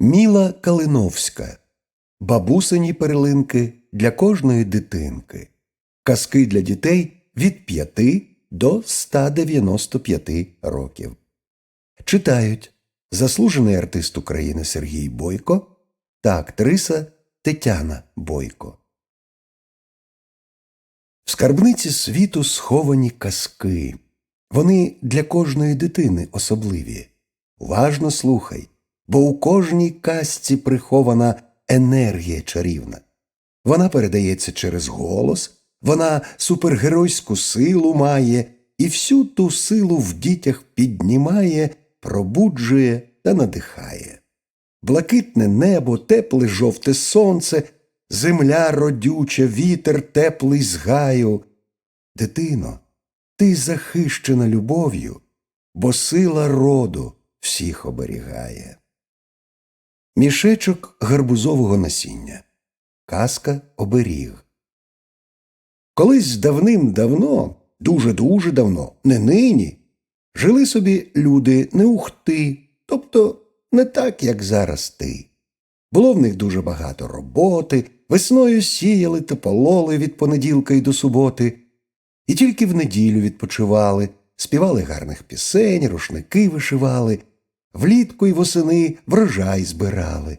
Міла Калиновська. Бабусині перлинки для кожної дитинки. Казки для дітей від 5 до 195 років. Читають заслужений артист України Сергій Бойко та актриса Тетяна Бойко. В скарбниці світу сховані казки. Вони для кожної дитини особливі. Уважно слухай, бо у кожній казці прихована енергія чарівна. Вона передається через голос, вона супергеройську силу має і всю ту силу в дітях піднімає, пробуджує та надихає. Блакитне небо, тепле жовте сонце, земля родюча, вітер теплий з гаю. Дитино, ти захищена любов'ю, бо сила роду всіх оберігає. Мішечок гарбузового насіння. Казка оберіг. Колись давним-давно, дуже-дуже давно, не нині, жили собі люди не ухти, тобто не так, як зараз ти. Було в них дуже багато роботи, весною сіяли та пололи від понеділка й до суботи, і тільки в неділю відпочивали, співали гарних пісень, рушники вишивали, влітку й восени врожай збирали.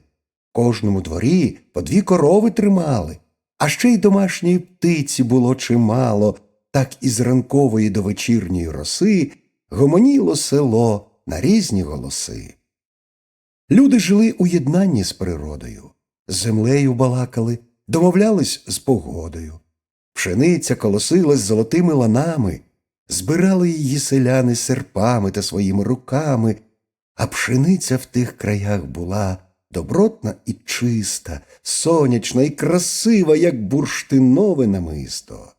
Кожному дворі по дві корови тримали, а ще й домашньої птиці було чимало, так із ранкової до вечірньої роси гомоніло село на різні голоси. Люди жили у єднанні з природою, з землею балакали, домовлялись з погодою. Пшениця колосилась золотими ланами, збирали її селяни серпами та своїми руками, а пшениця в тих краях була добротна і чиста, сонячна і красива, як бурштинове намисто.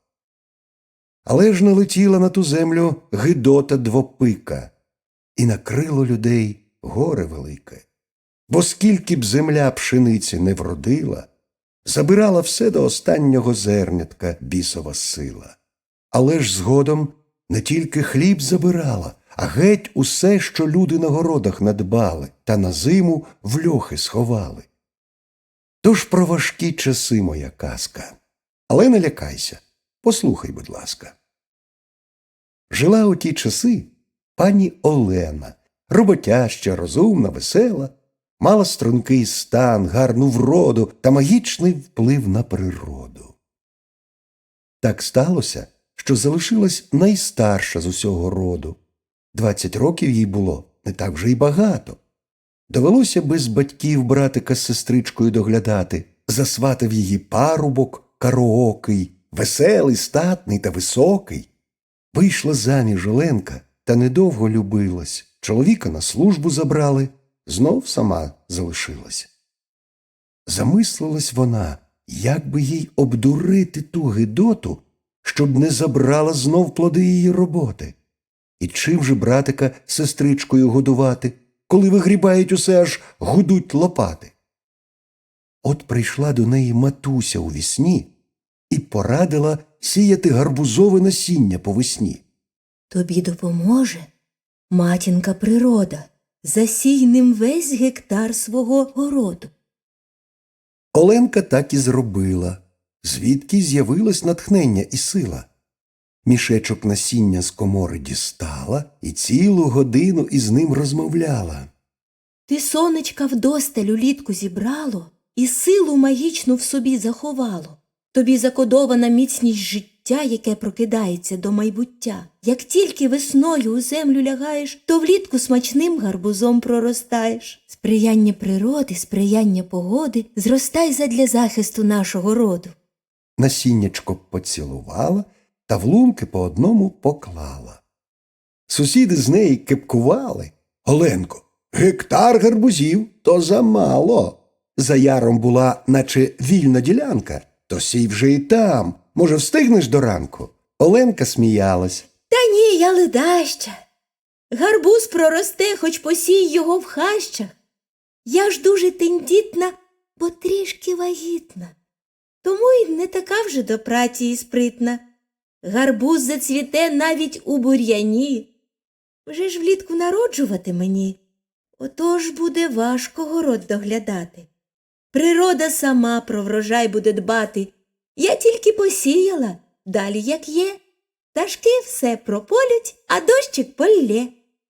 Але ж налетіла на ту землю гидота двопика, і накрило людей горе велике. Бо скільки б земля пшениці не вродила, забирала все до останнього зернятка бісова сила. Але ж згодом не тільки хліб забирала, а геть усе, що люди на городах надбали, та на зиму в льохи сховали. Тож про важкі часи моя казка. Але не лякайся, послухай, будь ласка. Жила у ті часи пані Олена, роботяща, розумна, весела, мала стрункий стан, гарну вроду та магічний вплив на природу. Так сталося, що залишилась найстарша з усього роду. Двадцять років їй було не так вже й багато. Довелося без батьків братика з сестричкою доглядати, засватав її парубок кароокий, веселий, статний та високий. Вийшла заміж Оленка та недовго любилась. Чоловіка на службу забрали, знов сама залишилась. Замислилась вона, як би їй обдурити ту гидоту, щоб не забрала знов плоди її роботи. І чим же братика сестричкою годувати, коли вигрібають усе аж гудуть лопати? От прийшла до неї матуся у вісні і порадила сіяти гарбузове насіння по весні. Тобі допоможе матінка природа, засій ним весь гектар свого городу. Оленка так і зробила, звідки з'явилось натхнення і сила. Мішечок насіння з комори дістала і цілу годину із ним розмовляла. Ти сонечка вдосталь улітку зібрало і силу магічну в собі заховало. Тобі закодована міцність життя, яке прокидається до майбуття. Як тільки весною у землю лягаєш, то влітку смачним гарбузом проростаєш. Сприяння природи, сприяння погоди зростай задля захисту нашого роду. Насіннячко поцілувала та в лунки по одному поклала. Сусіди з неї кепкували. Оленко, гектар гарбузів то замало. За яром була, наче вільна ділянка, то сій вже і там. Може, встигнеш до ранку? Оленка сміялась. Та ні, я ледаща. Гарбуз проросте, хоч посій його в хащах. Я ж дуже тендітна, бо трішки вагітна. Тому й не така вже до праці і спритна. Гарбуз зацвіте навіть у бур'яні. Вже ж влітку народжувати мені. Отож буде важко город доглядати. Природа сама про врожай буде дбати. Я тільки посіяла, далі як є. Пташки все прополють, а дощик полє.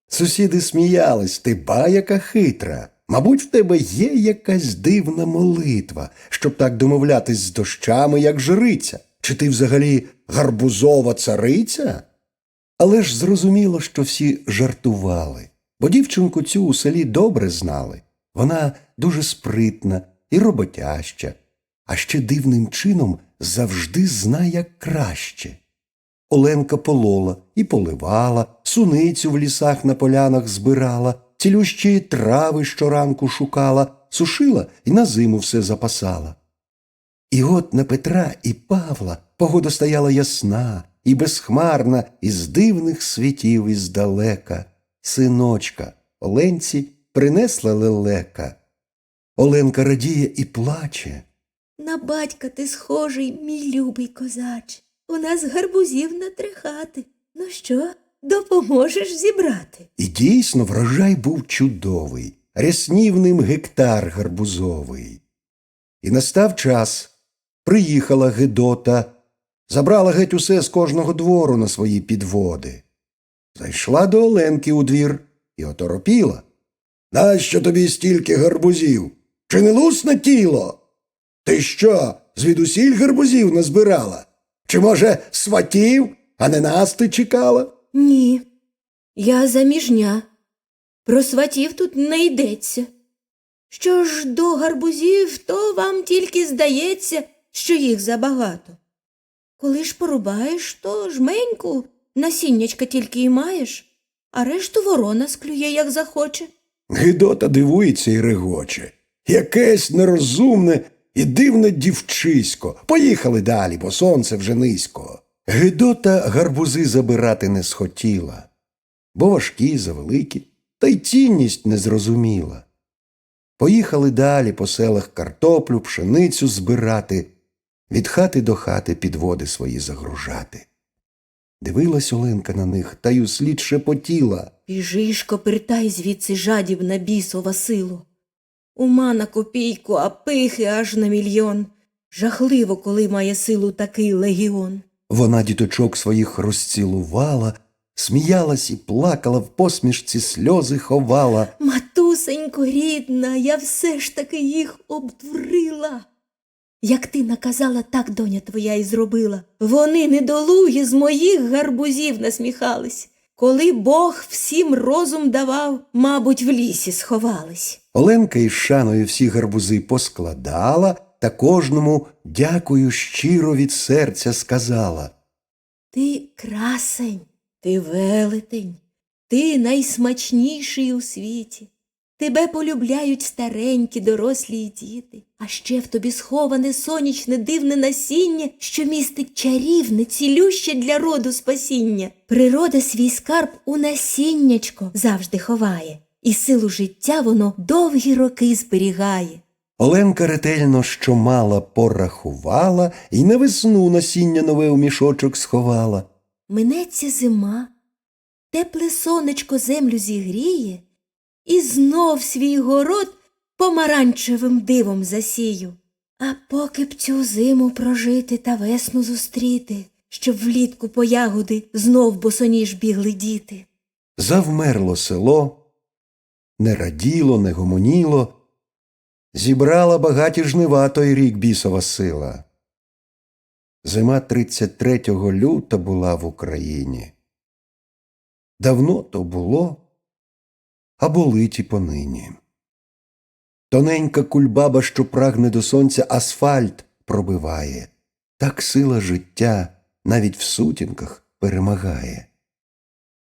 Сусіди сміялись, ти ба яка хитра. Мабуть, в тебе є якась дивна молитва, щоб так домовлятись з дощами, як жриця. Чи ти взагалі гарбузова цариця? Але ж зрозуміло, що всі жартували, бо дівчинку цю у селі добре знали. Вона дуже спритна і роботяща, а ще дивним чином завжди знає як краще. Оленка полола і поливала, суницю в лісах на полянах збирала, цілющі трави щоранку шукала, сушила і на зиму все запасала. І от на Петра і Павла погода стояла ясна і безхмарна, із дивних світів іздалека. Синочка, Оленці принесла лелека. Оленка радіє і плаче. На батька ти схожий, мій любий козач. У нас гарбузів на три хати. Ну що, допоможеш зібрати? І дійсно врожай був чудовий, ряснів ним гектар гарбузовий. І настав час. Приїхала Гедота, забрала геть усе з кожного двору на свої підводи. Зайшла до Оленки у двір і оторопіла. Нащо тобі стільки гарбузів? Чи не лусне тіло? Ти що, звідусіль гарбузів назбирала? Чи, може, сватів, а не нас ти чекала? Ні. Я заміжня. Про сватів тут не йдеться. Що ж до гарбузів, то вам тільки здається, що їх забагато. Коли ж порубаєш, то жменьку, насіннячка тільки й маєш, а решту ворона склює, як захоче. Гидота дивується і регоче. Якесь нерозумне і дивне дівчисько. Поїхали далі, бо сонце вже низько. Гидота гарбузи забирати не схотіла, бо важкі, завеликі, та й цінність не зрозуміла. Поїхали далі по селах картоплю, пшеницю збирати, від хати до хати підводи свої загружати. Дивилась Оленка на них та й услід шепотіла. Біжи ж, копертай звідси жадіб на бісова силу. Ума на копійку, а пихи аж на мільйон. Жахливо, коли має силу такий легіон. Вона діточок своїх розцілувала, сміялась і плакала, в посмішці сльози ховала. Матусенько рідна, я все ж таки їх обдурила. Як ти наказала, так доня твоя і зробила. Вони недолугі з моїх гарбузів насміхались. Коли Бог всім розум давав, мабуть, в лісі сховались. Оленка із шаною всі гарбузи поскладала та кожному дякую щиро від серця сказала. Ти красень, ти велетень, ти найсмачніший у світі. Тебе полюбляють старенькі, дорослі й діти, а ще в тобі сховане сонячне дивне насіння, що містить чарівне, цілюще для роду спасіння. Природа свій скарб у насіннячко завжди ховає, і силу життя воно довгі роки зберігає. Оленка ретельно, що мала, порахувала, і на весну насіння нове у мішочок сховала. Минеться зима, тепле сонечко землю зігріє, і знов свій город помаранчевим дивом засію. А поки б цю зиму прожити та весну зустріти, щоб влітку по ягоди знов босоніж бігли діти. Завмерло село, не раділо, не гомоніло. Зібрала багаті жнива той рік бісова сила. Зима 33 люта була в Україні. Давно то було, а болить і понині. Тоненька кульбаба, що прагне до сонця, асфальт пробиває. Так сила життя навіть в сутінках перемагає.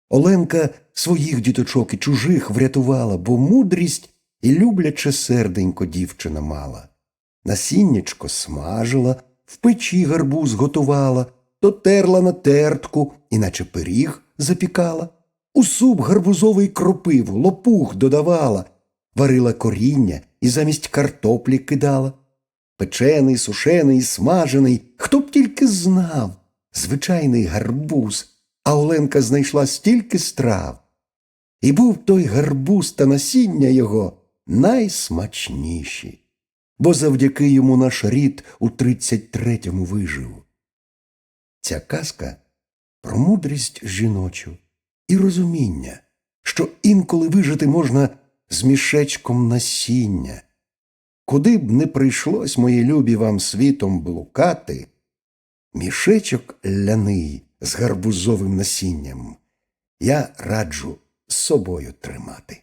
Оленка своїх діточок і чужих врятувала, бо мудрість і любляче серденько дівчина мала. Насіннячко смажила, в печі гарбуз готувала, то терла на тертку, іначе пиріг запікала, у суп гарбузовий кропиву, лопух додавала, варила коріння і замість картоплі кидала. Печений, сушений, смажений, хто б тільки знав, звичайний гарбуз, а Оленка знайшла стільки страв. І був той гарбуз та насіння його найсмачніші, бо завдяки йому наш рід у 33-му вижив. Ця казка про мудрість жіночу і розуміння, що інколи вижити можна з мішечком насіння. Куди б не прийшлось, мої любі, вам світом блукати, мішечок ляний з гарбузовим насінням я раджу з собою тримати.